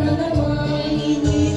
பிரணமாயினி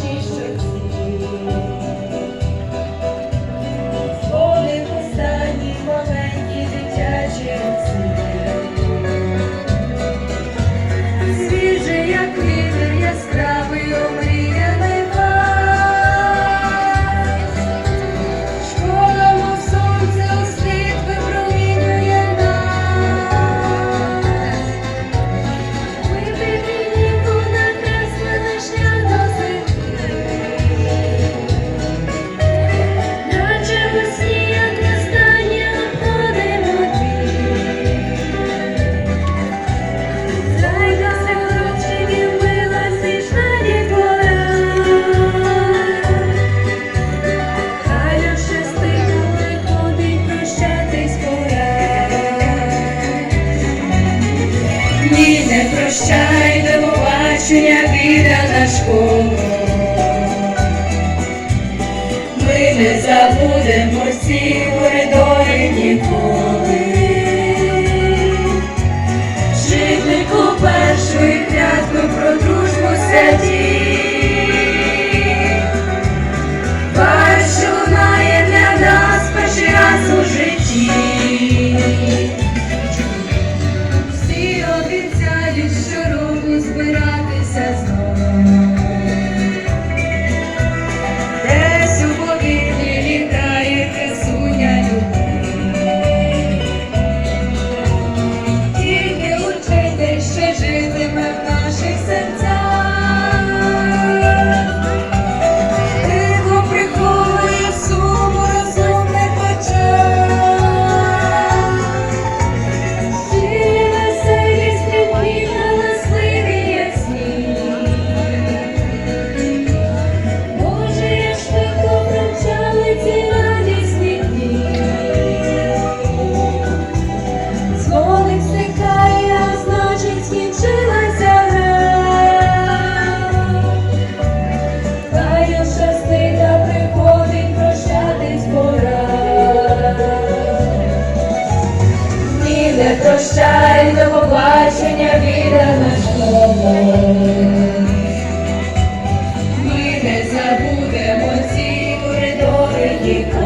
you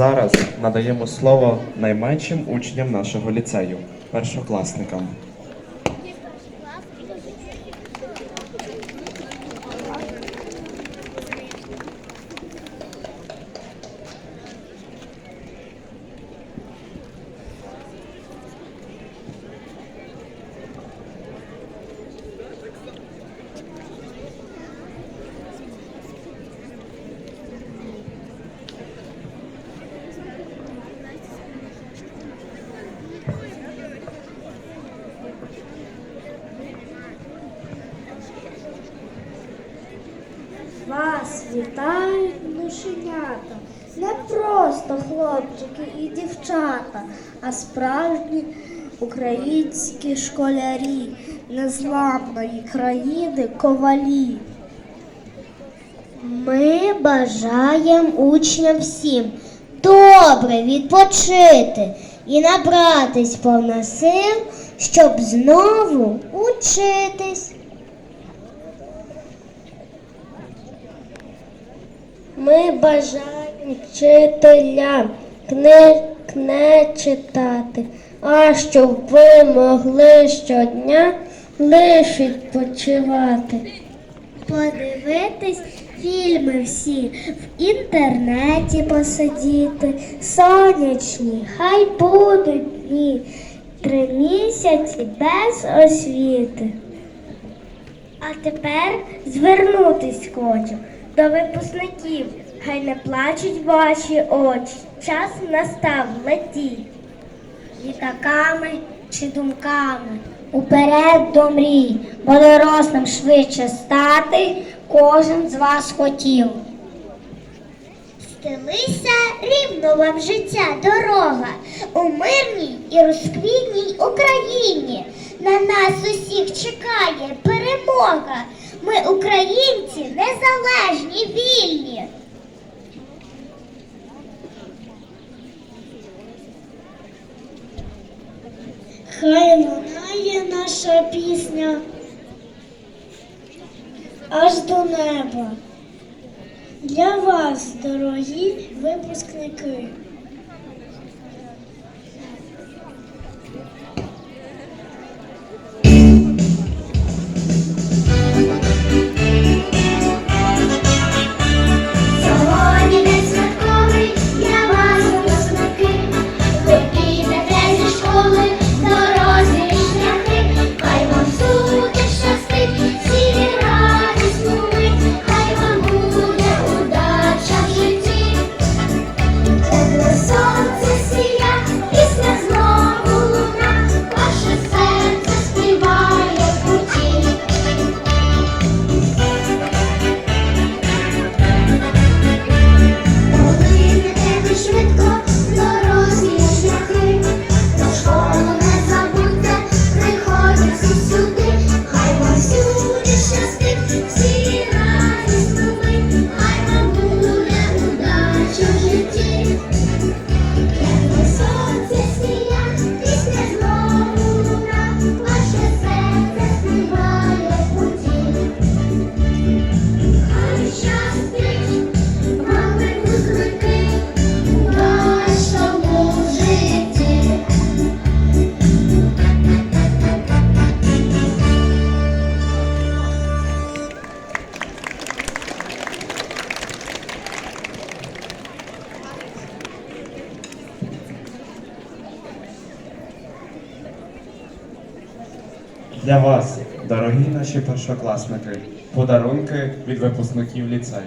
Зараз надаємо слово найменшим учням нашого ліцею, першокласникам. свято не просто хлопчики і дівчата, а справжні українські школярі незламної країни ковалі. Ми бажаємо учням всім добре відпочити і набратись повна сил, щоб знову учитись. Ми бажаємо вчителям книг не читати, а щоб ви могли щодня лиш відпочивати. Подивитись фільми всі, в інтернеті посидіти, сонячні, хай будуть дні, три місяці без освіти. А тепер звернутись хочу до випускників. Хай не плачуть ваші очі. Час настав летіть. Літаками чи думками. Уперед до мрій, бо дорослим швидше стати кожен з вас хотів. Стелися рівно вам життя дорога у мирній і розквітній Україні. На нас усіх чекає перемога. Українці, незалежні, вільні. Хай лунає наша пісня аж до неба. Для вас, дорогі випускники. Для вас, дорогі наші першокласники, подарунки від випускників ліцею.